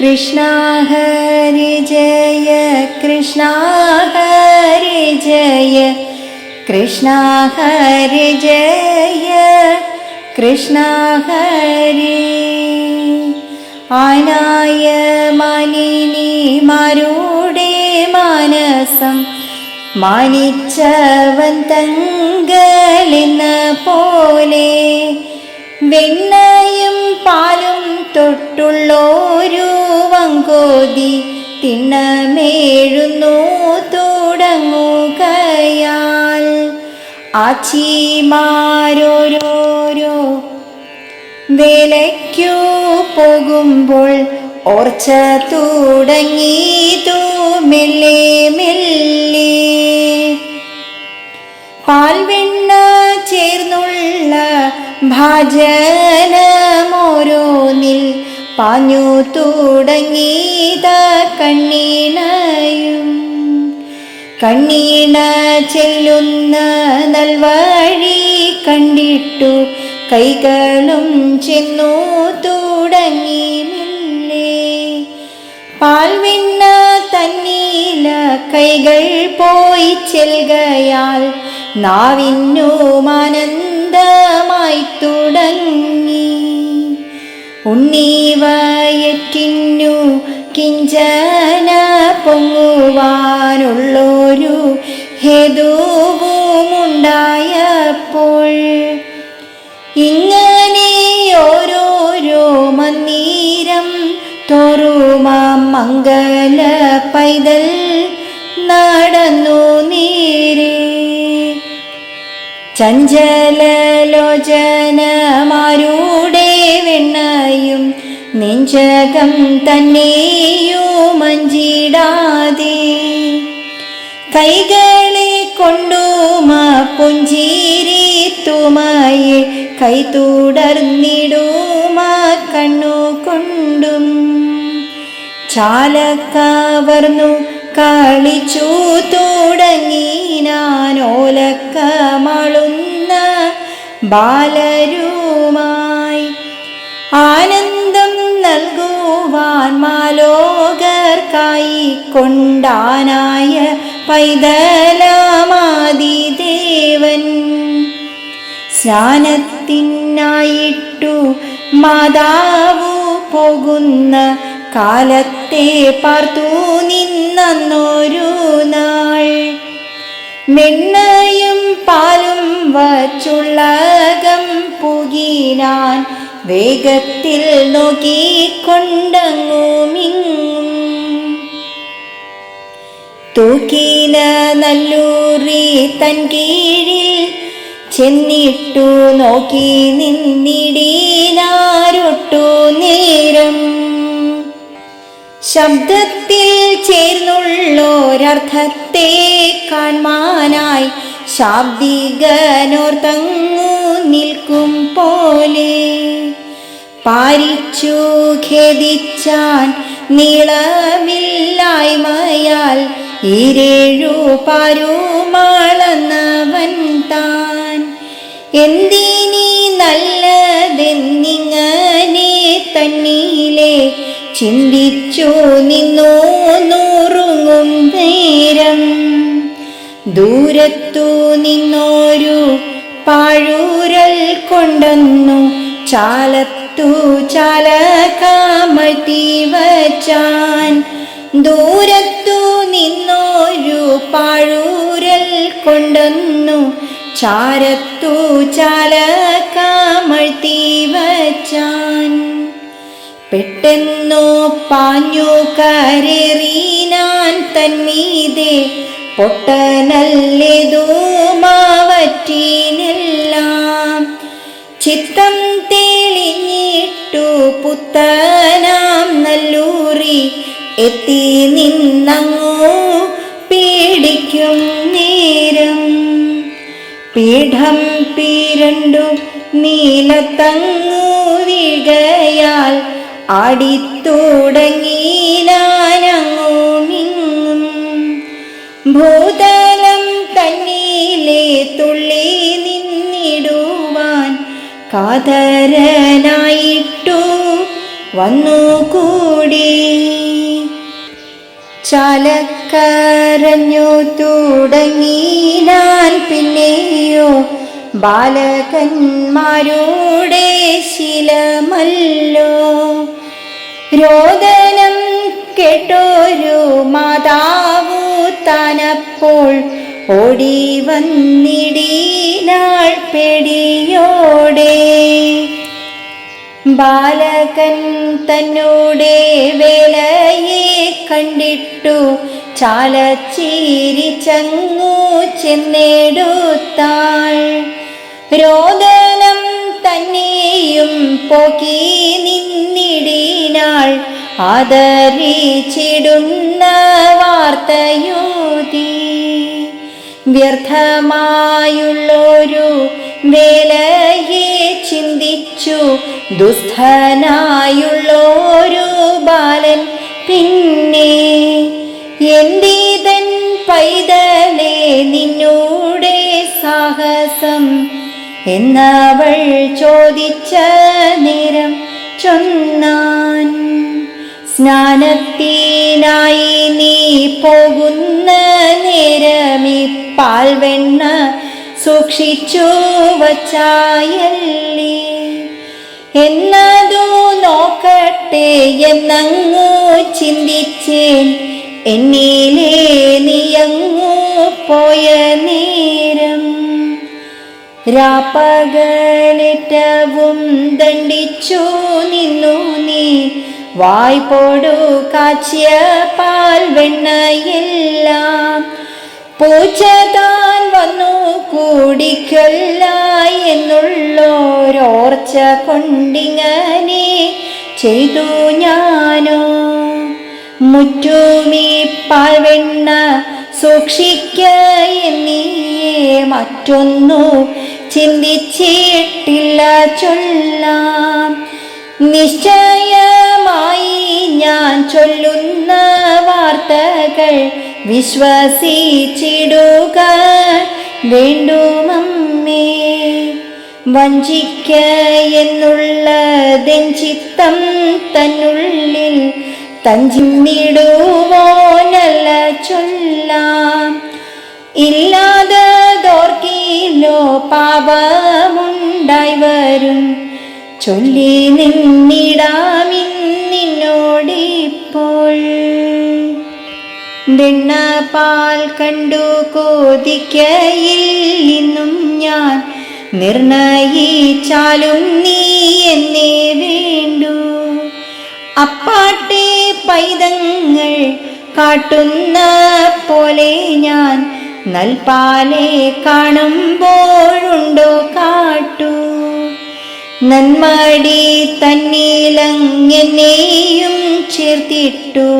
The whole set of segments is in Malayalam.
कृष्णा हरि जय कृष्णा हरि जय कृष्णा हरि जय कृष्णा हरि। आनाय मानि मारुडे मानसं मानि पोले വെണ്ണയും പാലും തൊട്ടുള്ളോരു വങ്കോതി തിണ്ണമേഴുന്നു തുടങ്ങുകയാൽ ആച്ചിമാരോരോരോ വേലയ്ക്കു പോകുമ്പോൾ ഓർച്ച തുടങ്ങി മെല്ലെ മെല്ലെ. പാൽവെണ്ണ ചേർന്നുള്ള ഭാജനമോരോന്നിൽ പാഞ്ഞു തുടങ്ങിയത കണ്ണീണയും. കണ്ണീണ ചെല്ലുന്ന നൽവഴി കണ്ടിട്ടു കൈകളും ചെന്നു തുടങ്ങി മില്ലേ പാൽവെണ്ണ തന്നീല കൈകൾ പോയി ചെൽകയാൽ നാവിന്നുമാനന്ദമായി തുടങ്ങി. ഉണ്ണീവയറ്റിന്നു കിഞ്ചന പൊങ്ങുവാനുള്ളൊരു ഹേതുവുമുണ്ടായപ്പോൾ ഇങ്ങനെ ഓരോരോ മന്ദിരം തോറുമാം മംഗല പൈതൽ നടന്നു നീരേ. ചഞ്ചലലോചനമാരുടെ വെണ്ണയും നെഞ്ചകം തന്നെയോ മഞ്ചിടാതെ. കൈകളെ കൊണ്ടുമാ പുഞ്ചിരി തുമയെ കൈ തുടർന്നിടുമാ കണ്ണു കൊണ്ടും ചാലക്കവർന്നു കളിച്ചു തുടങ്ങി നാനോലക്കമളുന്ന ബാലരുമായി ആനന്ദം നൽകുവാൻ മാലോകർക്കായി കൊണ്ടാനായ പൈതലമാതിദേവൻ സ്നാനത്തിനായിട്ടു മാതാവു പോകുന്ന കാലത്തെ പാർത്തു നിന്നൊരു നാൾ. മെണ്ണയും പാലും വച്ചുള്ളകം പുകിനാൻ വേഗത്തിൽ നോക്കിക്കൊണ്ടങ്ങുമിങ്ങും. തൂക്കീന നല്ലൂറി തൻ കീഴിൽ ചെന്നിട്ടു നോക്കി നിന്നിടീനാരൊട്ടു നേരം. ശബ്ദത്തിൽ ചേർന്നുള്ളോരർത്ഥത്തെ കാൺമാനായി ശാബ്ദികനോർത്തങ്ങു നിൽക്കും പോലെ. പാരിച്ചു ഖേദിച്ചാൻ നീളമില്ലായ്മയാൽ ഈരേഴു പാരുമാളന്നവൻ താൻ. എന്തിനീ നല്ലതെന്നിങ്ങനെ തന്നീലെ ചിന്തിച്ചു നിന്നു നൂറുങ്ങും നേരം. ദൂരത്തു നിന്നോരു പാഴൂരൽ കൊണ്ടെന്നു. ചാലത്തു ചാലകാമതി വച്ചാൻ ദൂരത്തു നിന്നോരു പാഴൂരൽ കൊണ്ടെന്നു. ചാരത്തു ചാലകാമഴ്ത്തി വച്ചാൻ പെട്ടെന്നു പാഞ്ഞു കരറീനാൻ തന്മീതെ പൊട്ടനല്ലേതൂമാവറ്റീനെല്ലാം ചിത്തം തെളിഞ്ഞിട്ടു പുത്തനാം നല്ലൂറി എത്തി നിന്നങ്ങോ പേടിക്കും നേരം. പീഠം പീരണ്ടു നീലത്തങ്ങ ആടിത്തുടങ്ങിനാനങ്ങുമിങ്ങും. ഭൂതലം തന്നീലെ തുള്ളി നിന്നിടുവാൻ കാതരനായിട്ടു വന്നു കൂടി ചാലക്കരഞ്ഞു തുടങ്ങി ഞാൻ പിന്നെയോ ബാലകന്മാരുടെ ശിലമല്ലോ. രോദനം കേട്ടോരു മാതാവു താനപ്പോൾ ഓടി വന്നിടീനാൾ പേടിയോടെ. ബാലകൻ തന്നോടെ വേലയെ കണ്ടിട്ടു ചാലച്ചീരി ചങ്ങൂ ചെന്നെടുത്താൾ. രോദനം തന്നെയും പോക്കി നിന്നിടിനാൾ ആദരിച്ചിടുന്ന വാർത്തയൂതി. വ്യർത്ഥമായുള്ളൊരു വേലയെ ചിന്തിച്ചു ദുസ്ഥനായുള്ളൊരു ബാലൻ പിന്നെ എന്തിതൻ പൈതലേ നിന്നൂടെ സാഹസം എന്നവൾ ചോദിച്ച നേരം ചൊന്നാൻ സ്നാനത്തിനായി നീ പോകുന്ന നേരമീ പാൽവെണ്ണ സൂക്ഷിച്ചു വച്ചായല്ലേ? എന്നതു നോക്കട്ടെ എന്നങ്ങു ചിന്തിച്ചേൻ എന്നിലേ നീയങ്ങു പോയ നേരം രാപ്പകലേറ്റവും ദണ്ഡിച്ചു നിന്നു നീ. വായ്പോടു കാച്ചിയ പാൽ വെണ്ണയെല്ലാം. പൂച്ച താൻ വന്നു കൂടിക്കൊല്ല എന്നുള്ളോരോർച്ച കൊണ്ടിങ്ങനെ ചെയ്തു ഞാനോ. മുറ്റുമീ പാൽവെണ്ണ സൂക്ഷിക്ക എന്നീയെ മറ്റൊന്നു ചിന്തിച്ചിട്ടില്ല ചൊല്ലാം. നിശ്ചയമായി ഞാൻ ചൊല്ലുന്ന വാർത്തകൾ വിശ്വസിച്ചിടുക വേണ്ടുമമ്മേ. വഞ്ചിക്ക എന്നുള്ളതെൻ ചിത്തം തന്നുള്ളിൽ തഞ്ചിന്നിടുവോനല്ല ചൊല്ലാം. ഇല്ലാതതോർക്കിലോ പാപമുണ്ടായി വരും ചൊല്ലി നിന്നിടാമിന്നോടിപ്പോൾ വെണ്ണ പാൽ കണ്ടു കോതിക്കയിൽ ഇന്നും ഞാൻ. നിർണയിച്ചാലും നീ എന്നെ വേണ്ടു. അപ്പാട്ടെ പൈതങ്ങൾ കാട്ടുന്ന പോലെ ഞാൻ. നൽപാലെ കാണുമ്പോഴുണ്ടോ കാട്ടു. നന്മടി തന്നിലങ്ങനെയും ചേർത്തിട്ടു.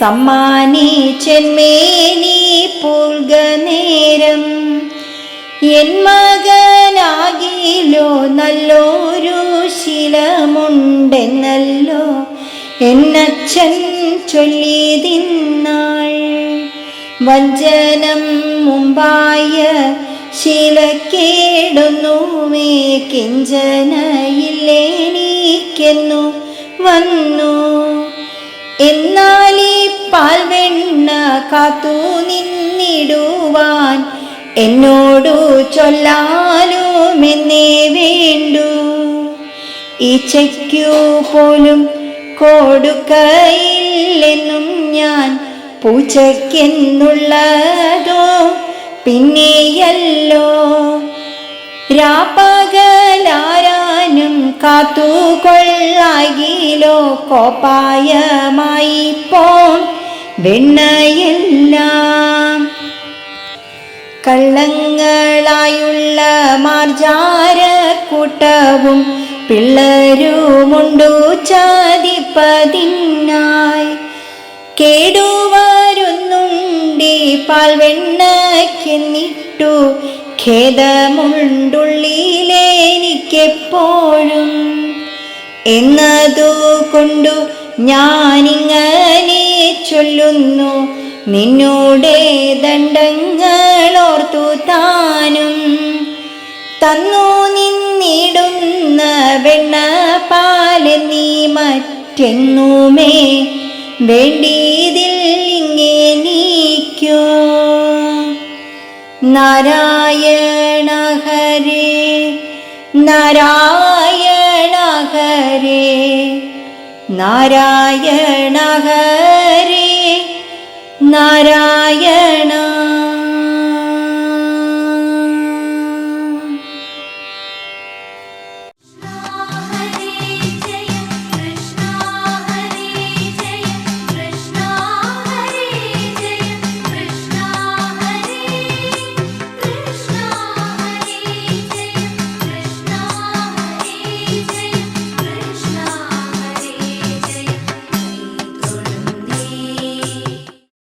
സമ്മാനി ചെന്മേനി പൂൽക നേരം. എൻ മകനാകിലോ നല്ലൊരു ശീലമുണ്ടെന്നല്ലോ. എന്നച്ഛൻ ചൊല്ലിതിന്നാൾ വഞ്ചനം മുമ്പായ ശീലക്കേടൊന്നുമേ കിഞ്ചനയില്ലേനിക്കെന്നു വന്നു. എന്നാലീ പാൽവെണ്ണ കാത്തു നിന്നിടുവാൻ എന്നോടു ചൊല്ലാലുമെന്നേ വേണ്ടു. ഈച്ചയ്ക്കു പോലും കൊടുക്കയില്ലെന്നും ഞാൻ പൂച്ചയ്ക്കെന്നുള്ളതോ പിന്നെയല്ലോ. രാപ്പകലാരാനും കാത്തുകൊള്ളാകിലോ. കോപ്പായമായി പോം വെണ്ണയെല്ലാം. കള്ളങ്ങളായുള്ള മാർജാരക്കൂട്ടവും പിള്ളരുമുണ്ടു ചാതിപ്പതിനായി കേടുവരുന്നുണ്ടി പാൽവെണ്ണക്കെന്നിട്ടു ഖേദമുണ്ടുള്ളിലെനിക്കെപ്പോഴും എന്നതു കൊണ്ടു ഞാനിങ്ങനെ ചൊല്ലുന്നു നിന്നോടെ ദണ്ഡങ്ങളോർത്തു താനും. തന്നു നിന്നിടുന്ന വെണ്ണ പാലെന്നീ മറ്റ ഇങ്ങേ നീക്കോ. നാരായണ ഹരേ നാരായണ ഹരേ നാരായണ ഹരേ നാരായണ